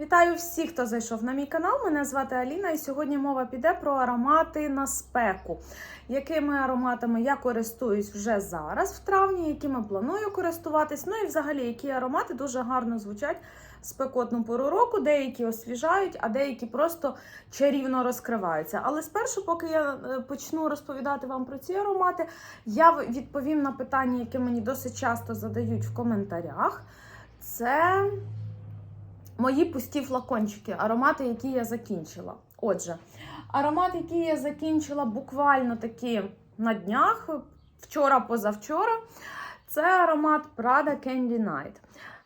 Вітаю всіх, хто зайшов на мій канал. Мене звати Аліна, і сьогодні мова піде про аромати на спеку. Якими ароматами я користуюсь вже зараз, в травні, якими планую користуватись. Ну і взагалі, які аромати дуже гарно звучать в спекотну пору року. Деякі освіжають, а деякі просто чарівно розкриваються. Але спершу, поки я е, почну розповідати вам про ці аромати, я відповім на питання, яке мені досить часто задають в коментарях. Це мої пусті флакончики, аромати, які я закінчила. Отже, аромат, який я закінчила буквально таки на днях, вчора, позавчора, це аромат Prada Candy Night.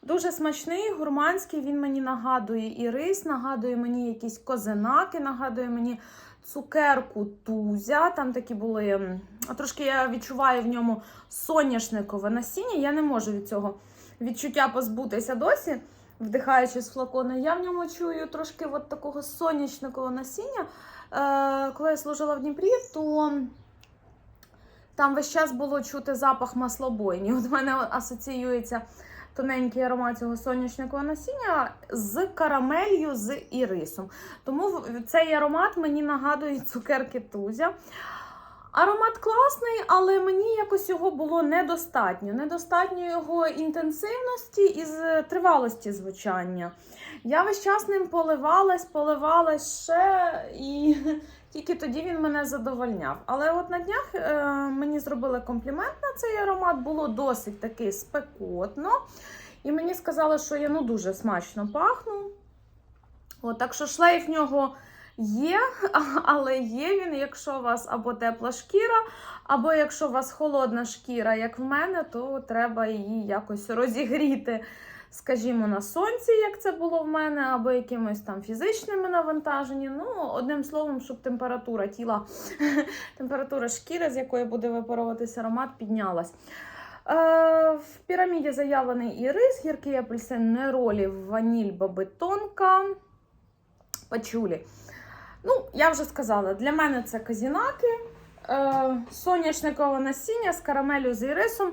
Дуже смачний, гурманський. Він мені нагадує і рис, нагадує мені якісь козинаки, нагадує мені цукерку тузя. Там такі були. Трошки я відчуваю в ньому соняшникове насіння. Я не можу від цього відчуття позбутися досі вдихаючи з флакона, я в ньому чую трошки от такого сонячного насіння. Е, коли я служила в Дніпрі, то там весь час було чути запах маслобойні. От мене асоціюється тоненький аромат цього сонячного насіння з карамелью, з ірисом. Тому цей аромат мені нагадує цукерки Тузя. Аромат класний, але мені якось його було недостатньо. Недостатньо його інтенсивності і тривалості звучання. Я весь час ним поливалась, поливалась ще, і тільки тоді він мене задовольняв. Але от на днях е, мені зробили комплімент на цей аромат, було досить таки спекотно. І мені сказали, що я ну дуже смачно пахну. От, так що шлейф в нього є, але є він, якщо у вас або тепла шкіра, або якщо у вас холодна шкіра, як в мене, то треба її якось розігріти, скажімо, на сонці, як це було в мене, або якимось там фізичними навантаженням. Ну, одним словом, щоб температура тіла, температура шкіри, з якої буде випаровуватися аромат, піднялась. Е, В піраміді заявлений і рис, гіркий апельсин, неролі, ваніль, бабитонка, пачулі. Ну, я вже сказала, для мене це казінаки, е, соняшникове насіння з карамелю з ірисом.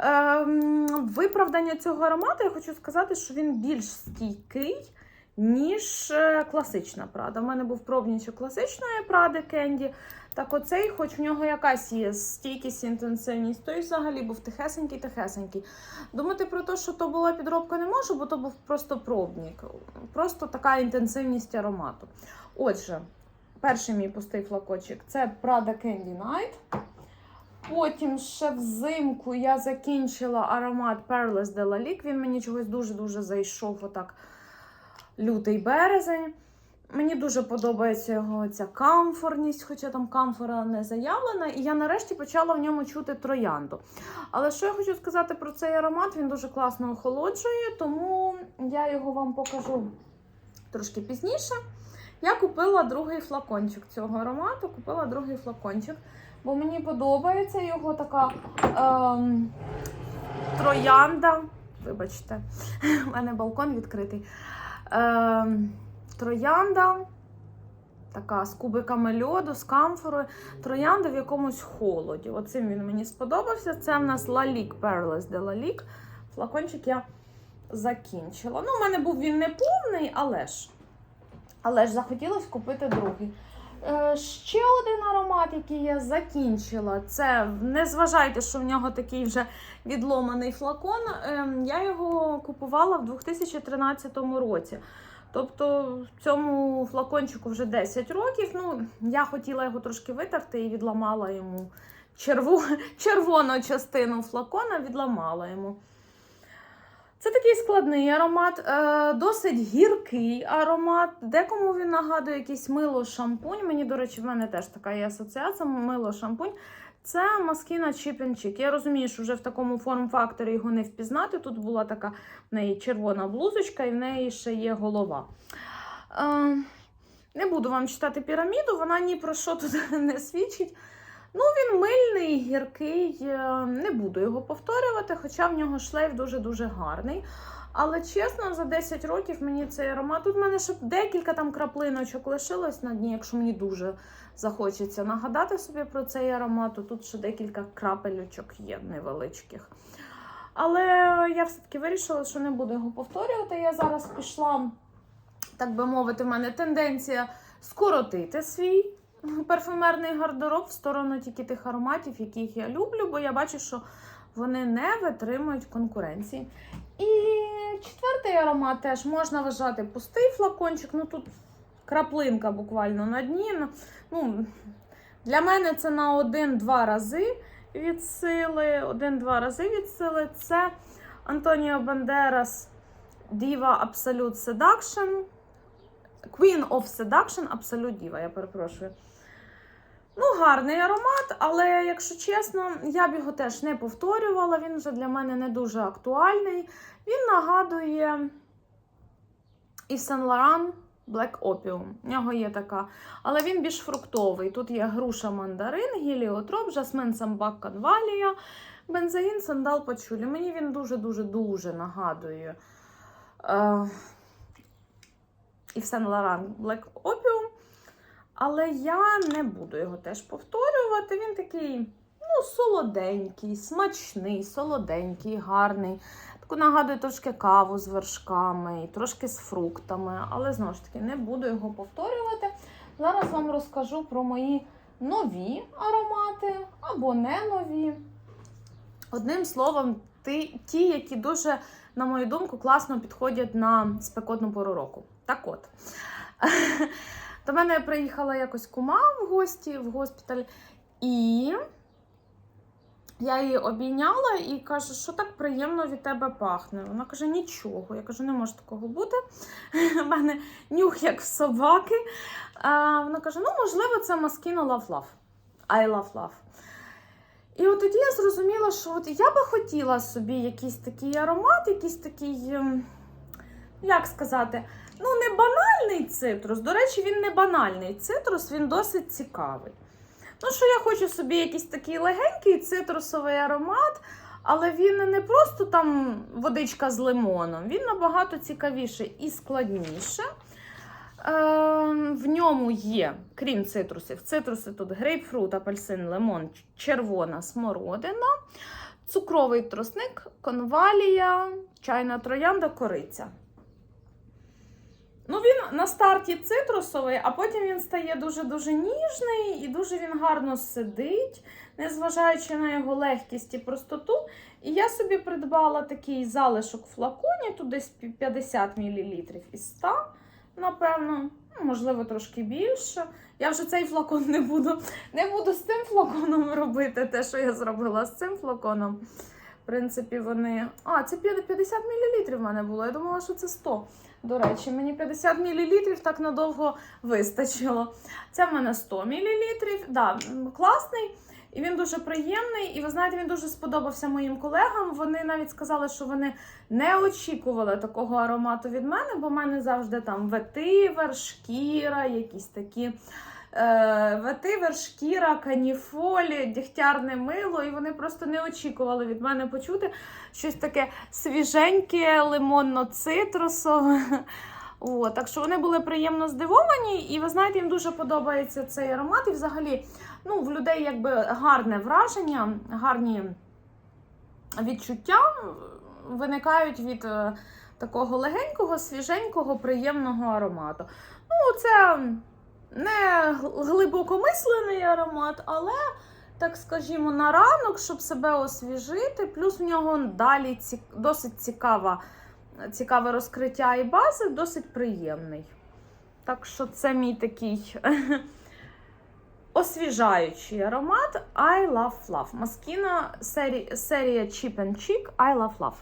Е, виправдання цього аромату я хочу сказати, що він більш стійкий, ніж е, класична прада. У мене був пробнічок класичної пради Кенді. Так оцей, хоч в нього якась є стійкість, інтенсивність, той взагалі був тихесенький-тихесенький. Думати про те, що то була підробка, не можу, бо то був просто пробник. Просто така інтенсивність аромату. Отже, перший мій пустий флакочок це Prada Candy Night. Потім ще взимку я закінчила аромат Perles de la Lique. Він мені чогось дуже-дуже зайшов отак лютий березень. Мені дуже подобається його ця камфорність, хоча там камфора не заявлена, і я нарешті почала в ньому чути троянду. Але що я хочу сказати про цей аромат, він дуже класно охолоджує, тому я його вам покажу трошки пізніше. Я купила другий флакончик цього аромату, купила другий флакончик, бо мені подобається його така ем, троянда. Вибачте, в мене балкон відкритий. Ем, троянда, така з кубиками льоду, з камфорою. Троянда в якомусь холоді. Оцим він мені сподобався. Це в нас Lalique Perles de Lalique. Флакончик я закінчила. Ну, у мене був він не повний, але ж. Але ж захотілося купити другий. Е, ще один аромат, який я закінчила, це не зважайте, що в нього такий вже відломаний флакон. Ем, я його купувала в 2013 році. Тобто в цьому флакончику вже 10 років. Ну, я хотіла його трошки витерти і відламала йому черву, червону частину флакона, відламала йому. Це такий складний аромат, е, досить гіркий аромат. Декому він нагадує якийсь мило шампунь. Мені, до речі, в мене теж така є асоціація мило шампунь. Це маскіна and Я розумію, що вже в такому форм-факторі його не впізнати. Тут була така в неї червона блузочка, і в неї ще є голова. Е, не буду вам читати піраміду, вона ні про що тут не свідчить. Ну, він мильний, гіркий, е, не буду його повторювати, хоча в нього шлейф дуже-дуже гарний. Але чесно, за 10 років мені цей аромат. Тут в мене ще декілька там краплиночок лишилось на дні, якщо мені дуже захочеться нагадати собі про цей аромат, то тут ще декілька крапельочок є невеличких. Але я все-таки вирішила, що не буду його повторювати. Я зараз пішла так би мовити, в мене тенденція скоротити свій парфюмерний гардероб в сторону тільки тих ароматів, яких я люблю, бо я бачу, що вони не витримують конкуренції. І четвертий аромат теж можна вважати пустий флакончик. Ну тут краплинка буквально на дні. Ну, для мене це на один-два рази від сили. Один-два рази від сили. Це Антоніо Бандерас Diva Absolute Seduction. Queen of Seduction Absolute Diva, я перепрошую. Ну, гарний аромат, але, якщо чесно, я б його теж не повторювала. Він вже для мене не дуже актуальний. Він нагадує Yves Saint Laurent Black Opium. В нього є така. Але він більш фруктовий. Тут є груша мандарин, гіліотроп, жасмин самбак канвалія, бензоїн, сандал пачулі. Мені він дуже-дуже-дуже нагадує е, Yves Saint Laurent Black Opium. Але я не буду його теж повторювати. Він такий ну, солоденький, смачний, солоденький, гарний. Таку нагадує трошки каву з вершками, і трошки з фруктами. Але знову ж таки не буду його повторювати. Зараз вам розкажу про мої нові аромати або не нові. Одним словом, ті, які дуже, на мою думку, класно підходять на спекотну пору року. Так от. До мене приїхала якось кума в гості в госпіталь, і я її обійняла і кажу, що так приємно від тебе пахне. Вона каже, нічого. Я кажу, не може такого бути. У мене нюх як в собаки. А, Вона каже: ну, можливо, це Moschino Love Love. I love love. І от тоді я зрозуміла, що от я би хотіла собі якийсь такий аромат, якийсь такий, ем, як сказати, ну, не банальний цитрус. До речі, він не банальний цитрус, він досить цікавий. Ну, що я хочу собі якийсь такий легенький цитрусовий аромат, але він не просто там водичка з лимоном, він набагато цікавіший і складніше. Е, в ньому є, крім цитрусів, цитруси тут грейпфрут, апельсин, лимон, червона смородина, цукровий тросник, конвалія, чайна троянда, кориця. Ну, він на старті цитрусовий, а потім він стає дуже-дуже ніжний і дуже він гарно сидить, незважаючи на його легкість і простоту. І я собі придбала такий залишок в флаконі, тут десь 50 мл із 100, напевно, ну, можливо, трошки більше. Я вже цей флакон не буду, не буду з цим флаконом робити, те, що я зробила з цим флаконом. В принципі, вони. А, це 50 мл в мене було. Я думала, що це 100. До речі, мені 50 мл так надовго вистачило. Це в мене 100 мл. Да, класний. І він дуже приємний. І ви знаєте, він дуже сподобався моїм колегам. Вони навіть сказали, що вони не очікували такого аромату від мене, бо в мене завжди там ветивер, шкіра, якісь такі. Е, Ветивер, шкіра, каніфолі, дігтярне мило, і вони просто не очікували від мене почути щось таке свіженьке, лимонно-цитрусове. От, так що вони були приємно здивовані, і ви знаєте, їм дуже подобається цей аромат. І взагалі ну, в людей якби гарне враження, гарні відчуття виникають від е, такого легенького, свіженького, приємного аромату. Ну, це не глибокомислений аромат, але, так скажімо, на ранок, щоб себе освіжити. Плюс в нього далі ці... досить цікава, цікаве розкриття і бази, досить приємний. Так що це мій такий освіжаючий аромат I Love Love. Маскіна серія, Cheap and Chic I Love Love.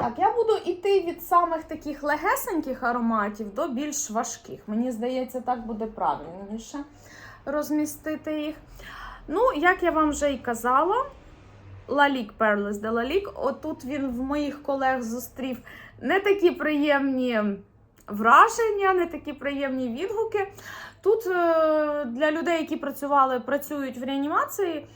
Так, я буду йти від самих таких легесеньких ароматів до більш важких. Мені здається, так буде правильніше розмістити їх. Ну, як я вам вже і казала, Лалік Perles de Lalique. Отут він в моїх колег зустрів не такі приємні враження, не такі приємні відгуки. Тут е, для людей, які працювали, працюють в реанімації.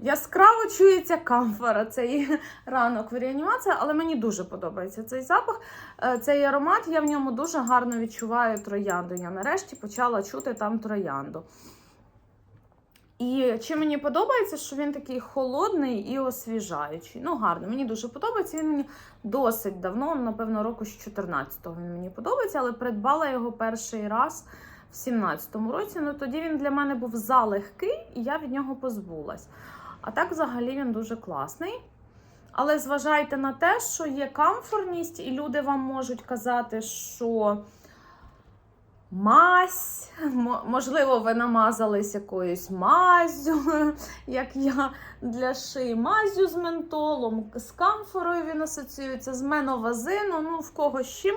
Яскраво чується камфора, цей ранок в реанімації, але мені дуже подобається цей запах, е, цей аромат. Я в ньому дуже гарно відчуваю троянду. Я нарешті почала чути там троянду. І чи мені подобається, що він такий холодний і освіжаючий. Ну, гарно, мені дуже подобається. Він мені досить давно, напевно, року з 14-го він мені подобається, але придбала його перший раз в 17-му році. Ну тоді він для мене був залегкий, і я від нього позбулась. А так, взагалі, він дуже класний. Але зважайте на те, що є камфорність, і люди вам можуть казати, що мазь, можливо, ви намазались якоюсь мазю, як я для шиї, мазю з ментолом, з камфорою він асоціюється, з меновазину, ну в кого з чим.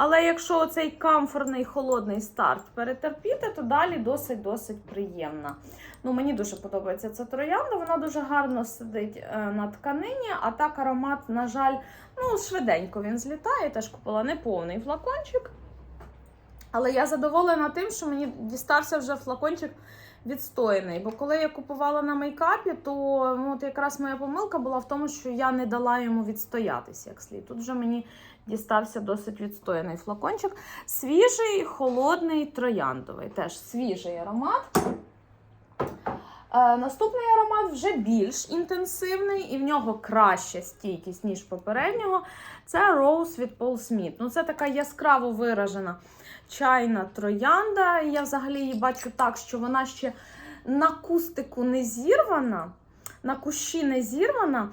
Але якщо цей камфорний холодний старт перетерпіти, то далі досить-досить приємна. Ну, мені дуже подобається ця троянда, вона дуже гарно сидить е, на тканині, а так аромат, на жаль, ну, швиденько він злітає. Теж купила неповний флакончик. Але я задоволена тим, що мені дістався вже флакончик відстояний. Бо коли я купувала на мейкапі, то ну, от якраз моя помилка була в тому, що я не дала йому відстоятися як слід. Тут вже мені дістався досить відстояний флакончик. Свіжий, холодний, трояндовий. Теж свіжий аромат. Е, наступний аромат вже більш інтенсивний, і в нього краща стійкість, ніж попереднього. Це Rose від Paul Smith. Ну, це така яскраво виражена чайна троянда. Я взагалі її бачу так, що вона ще на кустику не зірвана, на кущі не зірвана,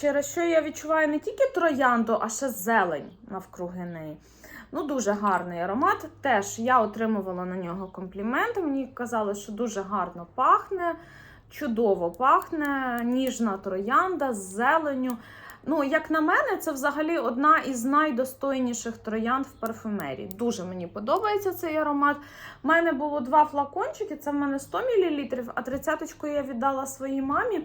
через що я відчуваю не тільки троянду, а ще зелень навкруги неї. Ну, дуже гарний аромат. Теж я отримувала на нього компліменти. Мені казали, що дуже гарно пахне, чудово пахне, ніжна троянда з зеленю. Ну, як на мене, це взагалі одна із найдостойніших троянд в парфумерії. Дуже мені подобається цей аромат. У мене було два флакончики, це в мене 100 мл, а 30 я віддала своїй мамі.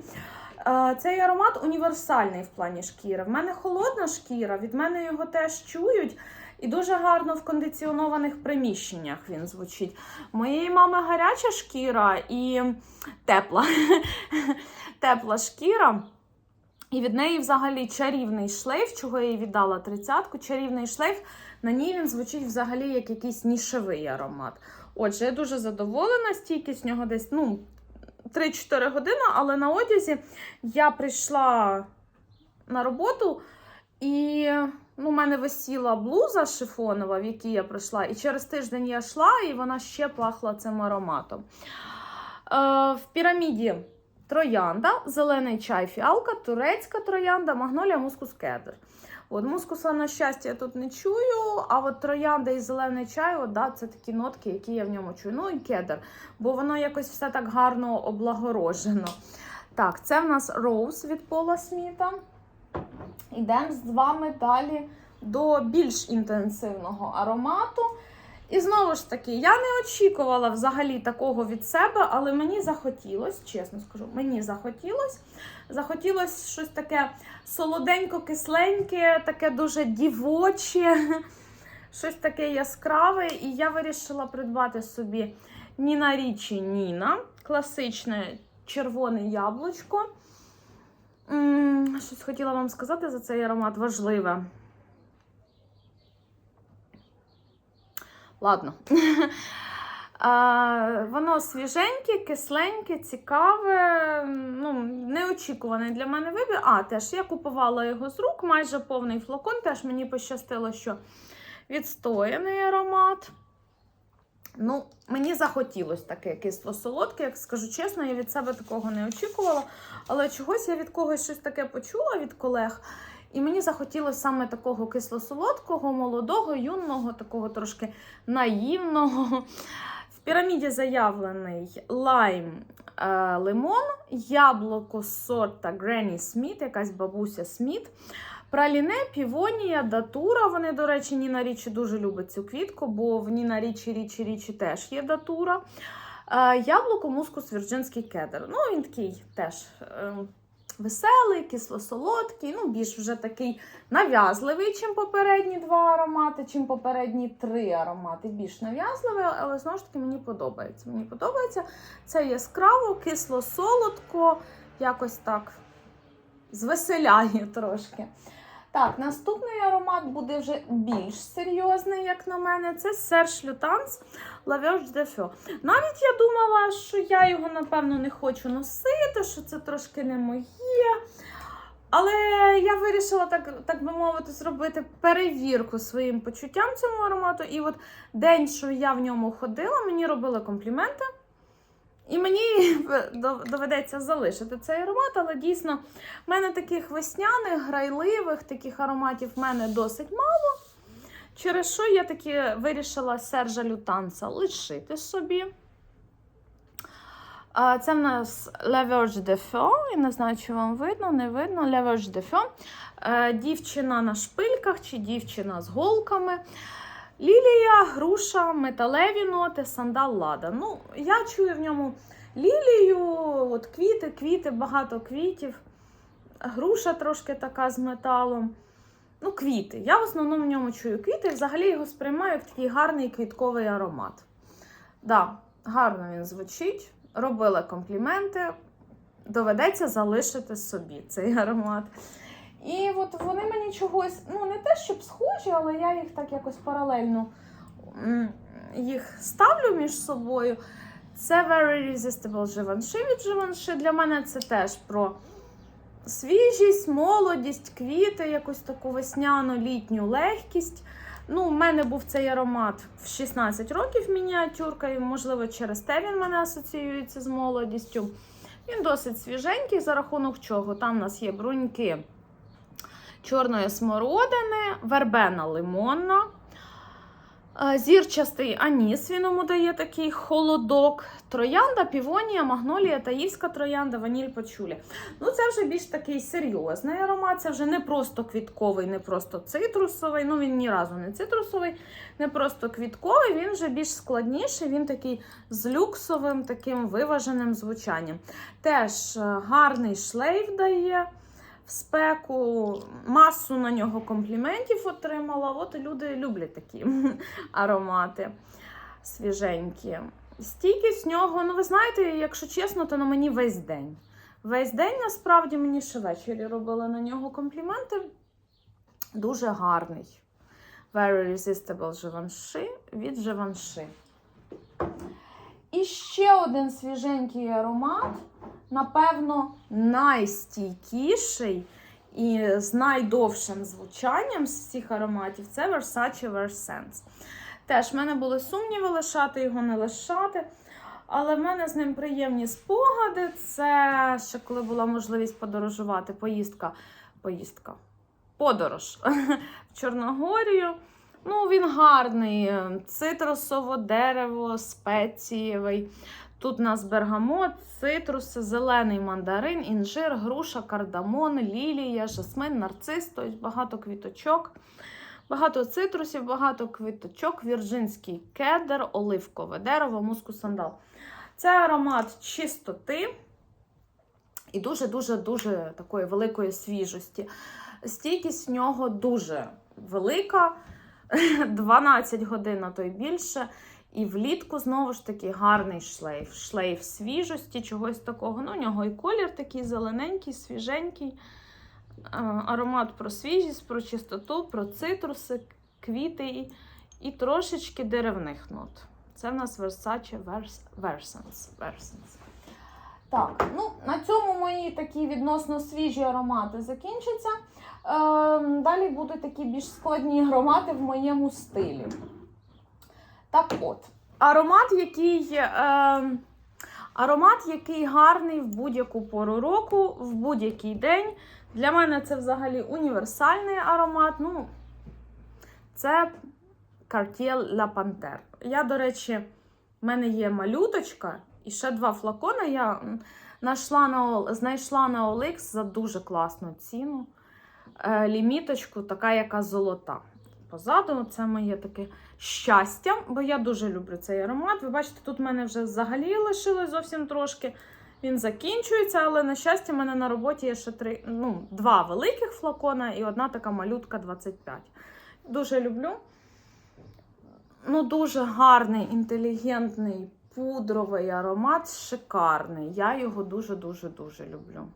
Цей аромат універсальний в плані шкіри. В мене холодна шкіра, від мене його теж чують. І дуже гарно в кондиціонованих приміщеннях він звучить. Моєї мами гаряча шкіра і тепла. тепла шкіра. І від неї взагалі чарівний шлейф, чого я їй віддала тридцятку. Чарівний шлейф, на ній він звучить взагалі як якийсь нішевий аромат. Отже, я дуже задоволена, стійкість нього десь ну, 3-4 години, але на одязі я прийшла на роботу, і ну, у мене висіла блуза шифонова, в якій я прийшла, і через тиждень я йшла, і вона ще пахла цим ароматом. Е, в піраміді троянда, зелений чай, фіалка, турецька троянда, магнолія, мускус кедр. От мускуса, на щастя, я тут не чую, а от троянда і зелений чай, от, да, це такі нотки, які я в ньому чую. Ну і кедр, бо воно якось все так гарно облагорожено. Так, це в нас Роуз від Пола Сміта. Ідемо з вами далі до більш інтенсивного аромату. І знову ж таки, я не очікувала взагалі такого від себе, але мені захотілося, чесно скажу, мені захотілося. Захотілося щось таке солоденько-кисленьке, таке дуже дівоче, щось таке яскраве. І я вирішила придбати собі Ніна Річі Ніна, класичне червоне яблучко. Щось хотіла вам сказати за цей аромат важливе. Ладно. Воно свіженьке, кисленьке, цікаве, ну, неочікуваний для мене вибір. А, теж я купувала його з рук, майже повний флакон. Теж мені пощастило, що відстояний аромат. Ну, мені захотілося таке кисло-солодке, як скажу чесно, я від себе такого не очікувала. Але чогось я від когось щось таке почула від колег. І мені захотілося саме такого кисло-солодкого, молодого, юного, такого трошки наївного. Піраміді заявлений лайм е, лимон, яблуко сорта Granny Smith, якась бабуся Сміт. Праліне, півонія, датура. Вони, до речі, Ніна Річі дуже любить цю квітку, бо в Ніна Річі Річі Річі теж є датура. Е, яблуко, мускус, вірджинський кедр. Ну, він такий теж е, веселий, кисло-солодкий, ну, більш вже такий нав'язливий, чим попередні два аромати, чим попередні три аромати. Більш нав'язливий, але знову ж таки мені подобається. Мені подобається це яскраво, кисло-солодко, якось так звеселяє трошки. Так, наступний аромат буде вже більш серйозний, як на мене. Це Serge Lutens Verge de Feu. Навіть я думала, що я його, напевно, не хочу носити, що це трошки не моє. Але я вирішила, так, так би мовити, зробити перевірку своїм почуттям цьому аромату. І от день, що я в ньому ходила, мені робили компліменти. І мені доведеться залишити цей аромат, але дійсно в мене таких весняних, грайливих, таких ароматів в мене досить мало. Через що я таки вирішила Сержа Лютанца лишити собі. Це в нас La Verge de. Я не знаю, чи вам видно, не видно. La Verge de. Е, Дівчина на шпильках чи дівчина з голками. Лілія, груша, металеві ноти, сандал лада. Ну, я чую в ньому лілію, от квіти, квіти, багато квітів. Груша трошки така з металом. Ну, квіти. Я в основному в ньому чую квіти, взагалі його сприймаю як такий гарний квітковий аромат. Да, гарно він звучить. Робила компліменти. Доведеться залишити собі цей аромат. І от вони мені чогось, ну не те, щоб схожі, але я їх так якось паралельно їх ставлю між собою. Це Very Irresistible Givenchy від Givenchy. Для мене це теж про свіжість, молодість, квіти, якусь таку весняну літню легкість. Ну, у мене був цей аромат в 16 років мініатюрка, і, можливо, через те він мене асоціюється з молодістю. Він досить свіженький, за рахунок чого. Там у нас є бруньки чорної смородини, вербена лимонна, зірчастий аніс, він йому дає такий холодок, троянда, півонія, магнолія, таївська троянда, ваніль пачулі. Ну, це вже більш такий серйозний аромат, це вже не просто квітковий, не просто цитрусовий. Ну, він ні разу не цитрусовий, не просто квітковий, він вже більш складніший, він такий з люксовим, таким виваженим звучанням. Теж е, гарний шлейф дає в спеку, масу на нього компліментів отримала. От і люди люблять такі аромати свіженькі. Стійкість нього, ну ви знаєте, якщо чесно, то на мені весь день. Весь день насправді мені ще ввечері робили на нього компліменти. Дуже гарний. Very Irresistible Givenchy від Givenchy. Ще один свіженький аромат, напевно, найстійкіший і з найдовшим звучанням з всіх ароматів це Versace Versense. Теж в мене були сумніви лишати його, не лишати. Але в мене з ним приємні спогади. Це ще коли була можливість подорожувати, поїздка, поїздка, подорож в Чорногорію. Ну, він гарний, цитрусово дерево, спецієвий. Тут у нас бергамот, цитруси, зелений мандарин, інжир, груша, кардамон, лілія, жасмин, нарцис, тобто багато квіточок. Багато цитрусів, багато квіточок, вірджинський кедр, оливкове дерево, мускус сандал. Це аромат чистоти і дуже-дуже-дуже такої великої свіжості. Стійкість в нього дуже велика, 12 годин, а то й більше. І влітку, знову ж таки, гарний шлейф. Шлейф свіжості, чогось такого. Ну, у нього і колір такий зелененький, свіженький. Аромат про свіжість, про чистоту, про цитруси, квіти і, трошечки деревних нот. Це в нас Versace Vers- Versens. Так, ну на цьому мої такі відносно свіжі аромати закінчаться. Ем, далі будуть такі більш складні аромати в моєму стилі. Так от, аромат, який, ем, аромат, який гарний в будь-яку пору року, в будь-який день. Для мене це взагалі універсальний аромат. Ну, це Cartier La Panthère. Я, до речі, в мене є малюточка і ще два флакони. Я знайшла на, знайшла на OLX за дуже класну ціну. Е, ліміточку, така, яка золота. Позаду це моє таке щастя, бо я дуже люблю цей аромат. Ви бачите, тут в мене вже взагалі лишилось зовсім трошки. Він закінчується, але на щастя, в мене на роботі є ще три, ну, два великих флакона і одна така малютка 25. Дуже люблю. Ну, дуже гарний, інтелігентний, пудровий аромат, шикарний. Я його дуже-дуже-дуже люблю.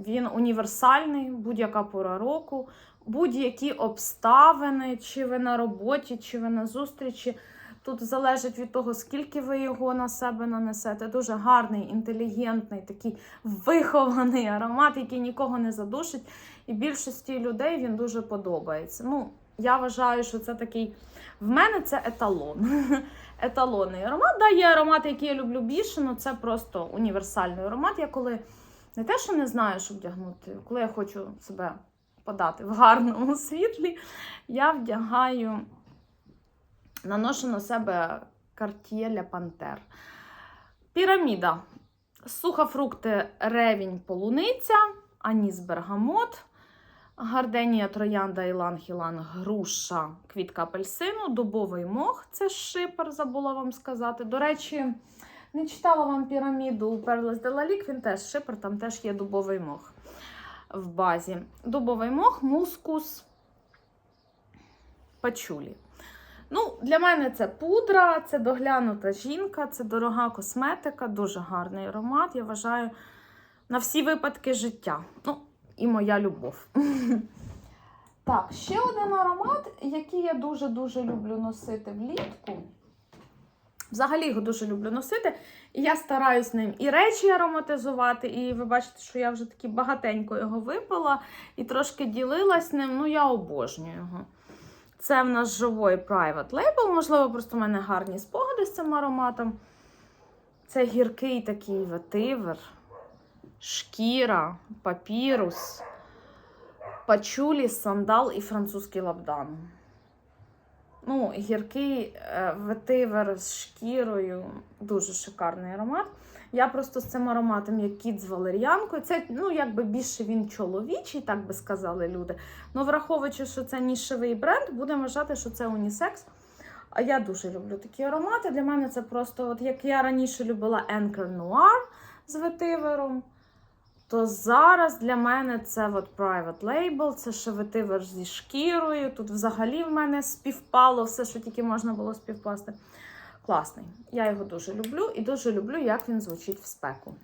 Він універсальний, будь-яка пора року, будь-які обставини, чи ви на роботі, чи ви на зустрічі. Тут залежить від того, скільки ви його на себе нанесете. Дуже гарний, інтелігентний, такий вихований аромат, який нікого не задушить. І більшості людей він дуже подобається. Ну, я вважаю, що це такий. В мене це еталон. Еталонний аромат. Да, є аромати, які я люблю більше, але це просто універсальний аромат. Я коли не те, що не знаю, що вдягнути, коли я хочу себе подати в гарному світлі, я вдягаю, наношу на себе Cartier Panthère. Піраміда. Сухофрукти ревінь полуниця, аніс бергамот, гарденія троянда іланг-іланг, груша, квітка апельсину, дубовий мох це шипер, забула вам сказати. До речі, не читала вам піраміду Perles de він теж шипер, там теж є дубовий мох в базі. Дубовий мох, мускус, пачулі. Ну, Для мене це пудра, це доглянута жінка, це дорога косметика, дуже гарний аромат. Я вважаю на всі випадки життя. Ну, і моя любов. Так, ще один аромат, який я дуже-дуже люблю носити влітку. Взагалі його дуже люблю носити. І я стараюсь ним і речі ароматизувати. І ви бачите, що я вже таки багатенько його випила і трошки ділилась ним. Ну, я обожнюю його. Це в нас живий Private Label. Можливо, просто в мене гарні спогади з цим ароматом. Це гіркий такий ветивер, шкіра, папірус, пачулі, сандал і французький лабдан. Ну, гіркий е, ветивер з шкірою, дуже шикарний аромат. Я просто з цим ароматом, як кіт з валер'янкою. Це, ну, якби більше він чоловічий, так би сказали люди. Ну, враховуючи, що це нішевий бренд, будемо вважати, що це унісекс. А я дуже люблю такі аромати. Для мене це просто, от як я раніше любила Anchor Noir з ветивером, то зараз для мене це от Private Label, це шевитивер зі шкірою. Тут взагалі в мене співпало все, що тільки можна було співпасти. Класний. Я його дуже люблю і дуже люблю, як він звучить в спеку.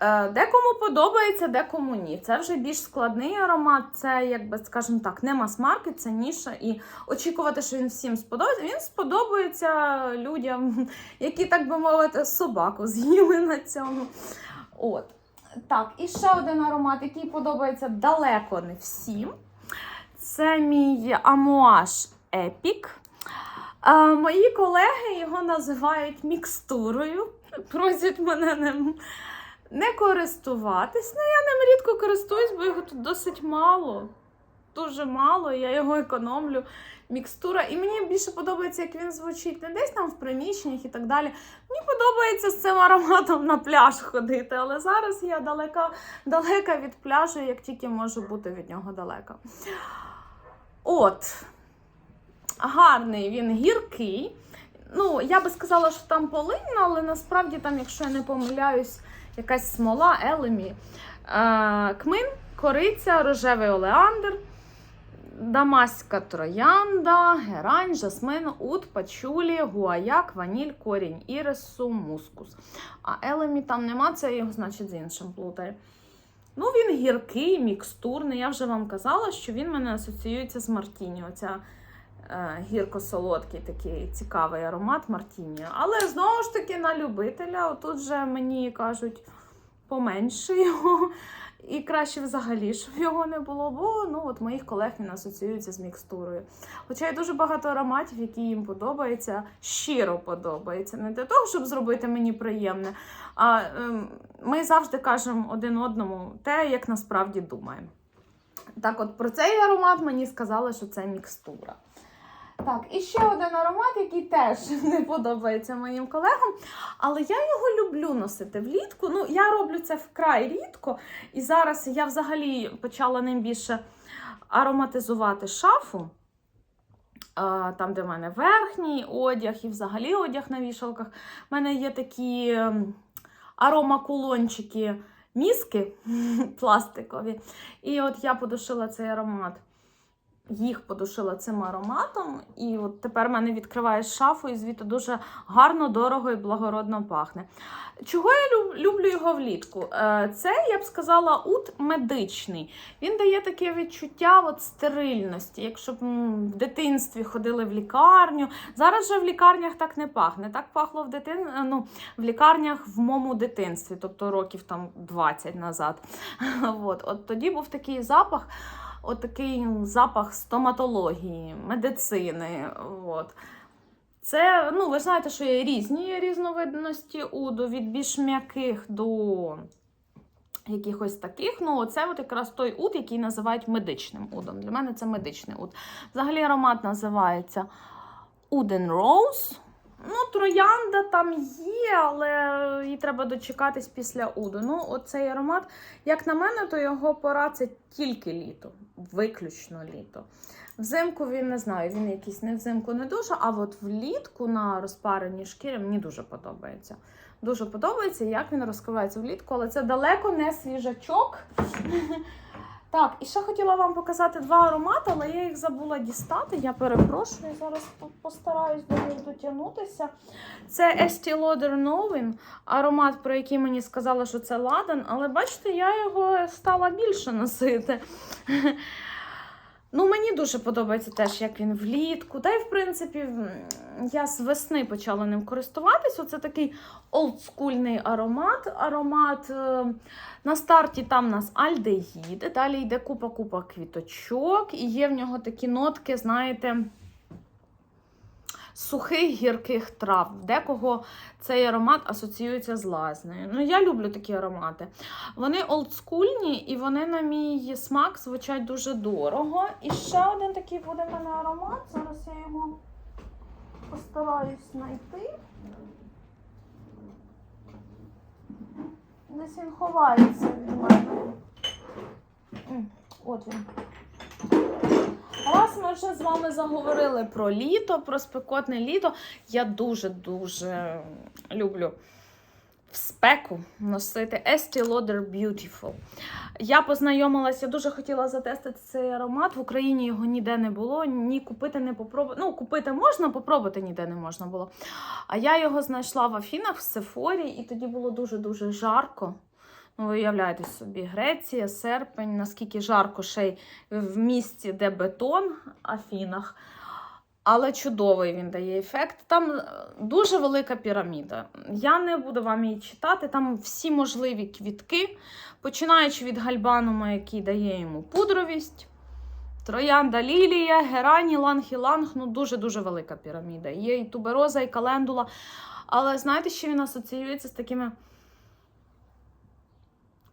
Е, Декому подобається, декому ні. Це вже більш складний аромат, це, якби, скажімо так, не мас-маркет, це ніша. І очікувати, що він всім сподобається. Він сподобається людям, які, так би мовити, собаку з'їли на цьому. От. Так, і ще один аромат, який подобається далеко не всім. Це мій амуаж Епік. А, мої колеги його називають мікстурою. Просять мене ним не користуватись. Ну, я ним рідко користуюсь, бо його тут досить мало. Дуже мало, я його економлю. Мікстура. І мені більше подобається, як він звучить не десь там в приміщеннях і так далі. Мені подобається з цим ароматом на пляж ходити, але зараз я далека, далека від пляжу, як тільки можу бути від нього далека. От. Гарний він гіркий. Ну, я би сказала, що там полинна, але насправді там, якщо я не помиляюсь, якась смола, елемі, е, кмин, кориця, рожевий олеандр, дамаська троянда, герань, жасмин, ут, пачулі, гуаяк, ваніль, корінь, ірису, мускус. А елемі там нема, це його, значить, з іншим плутає. Ну, він гіркий, мікстурний. Я вже вам казала, що він мене асоціюється з Мартіні. Оця гірко-солодкий такий цікавий аромат Мартіні. Але знову ж таки на любителя. Отут же мені кажуть, поменше його. І краще взагалі, щоб його не було, бо ну, от моїх колег він асоціюється з мікстурою. Хоча є дуже багато ароматів, які їм подобаються, щиро подобається. Не для того, щоб зробити мені приємне, а ем, ми завжди кажемо один одному те, як насправді думаємо. Так, от про цей аромат мені сказали, що це мікстура. Так, і ще один аромат, який теж не подобається моїм колегам, але я його люблю носити влітку. Ну, я роблю це вкрай рідко. І зараз я взагалі почала ним більше ароматизувати шафу. Там, де в мене верхній одяг і взагалі одяг на вішалках. У мене є такі ем, аромакулончики, міски пластикові. І от я подушила цей аромат їх подушила цим ароматом, і от тепер в мене відкриває шафу, і звідти дуже гарно, дорого і благородно пахне. Чого я люб- люблю його влітку? Е, Це, я б сказала, ут медичний. Він дає таке відчуття от стерильності. Якщо б в дитинстві ходили в лікарню. Зараз же в лікарнях так не пахне. Так пахло в дитин... е, ну, в лікарнях в моєму дитинстві, тобто років там 20 назад. От, от тоді був такий запах, от такий запах стоматології, медицини. От. Це, ну, ви знаєте, що є різні різновидності уду, від більш м'яких до якихось таких. Ну, це от якраз той уд, який називають медичним удом. Для мене це медичний уд. Взагалі аромат називається Uden Rose. Ну, троянда там є, але їй треба дочекатись після уду. Ну, оцей аромат, як на мене, то його пора це тільки літо, виключно літо. Взимку він не знаю, він якийсь не взимку не дуже, а от влітку на розпареній шкірі мені дуже подобається. Дуже подобається, як він розкривається влітку, але це далеко не свіжачок. Так, і ще хотіла вам показати два аромати, але я їх забула дістати. Я перепрошую, зараз по- постараюсь до них дотягнутися. Це Estee Lauder Novin, аромат, про який мені сказали, що це ладан, але бачите, я його стала більше носити. Ну, мені дуже подобається теж, як він влітку. Та й, в принципі, я з весни почала ним користуватись. Оце такий олдскульний аромат. Аромат е, на старті там у нас альдегід, далі йде купа-купа квіточок, і є в нього такі нотки, знаєте, сухих гірких трав. Декого цей аромат асоціюється з лазнею. Ну, я люблю такі аромати. Вони олдскульні і вони, на мій смак, звучать дуже дорого. І ще один такий буде в мене аромат. Зараз я його постараюсь знайти. Десь він ховається від мене. От він. Раз ми вже з вами заговорили про літо, про спекотне літо. Я дуже-дуже люблю в спеку носити Estee Lauder Beautiful. Я познайомилася, дуже хотіла затестити цей аромат. В Україні його ніде не було, ні купити, не попробувати. Ну, купити можна, попробувати ніде не можна було. А я його знайшла в Афінах в Сефорі, і тоді було дуже-дуже жарко. Ну, ви уявляєте собі, Греція, серпень, наскільки жарко ще й в місті, де бетон, Афінах. Але чудовий він дає ефект. Там е, дуже велика піраміда. Я не буду вам її читати. Там всі можливі квітки, починаючи від гальбанума, який дає йому пудровість. Троянда лілія, герані, ланг-іланг, ну дуже-дуже велика піраміда. Є і тубероза, і календула. Але знаєте, що він асоціюється з такими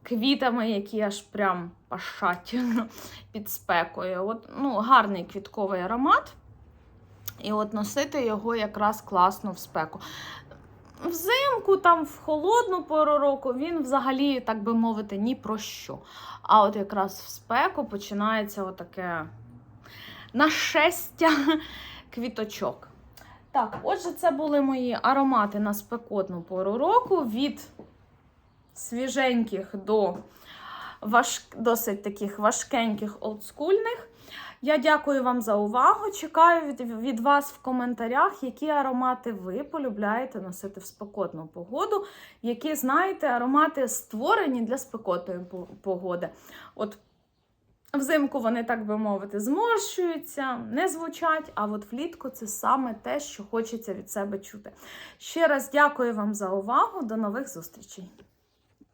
квітами, які аж прям пашать під спекою. От, ну, гарний квітковий аромат. І от носити його якраз класно в спеку. Взимку, там в холодну пору року, він взагалі, так би мовити, ні про що. А от якраз в спеку починається отаке нашестя квіточок. Так, отже, це були мої аромати на спекотну пору року від свіженьких до важ... досить таких важкеньких олдскульних. Я дякую вам за увагу. Чекаю від, від вас в коментарях, які аромати ви полюбляєте носити в спекотну погоду, які, знаєте, аромати створені для спекотної погоди. От взимку вони, так би мовити, зморщуються, не звучать, а от влітку це саме те, що хочеться від себе чути. Ще раз дякую вам за увагу. До нових зустрічей!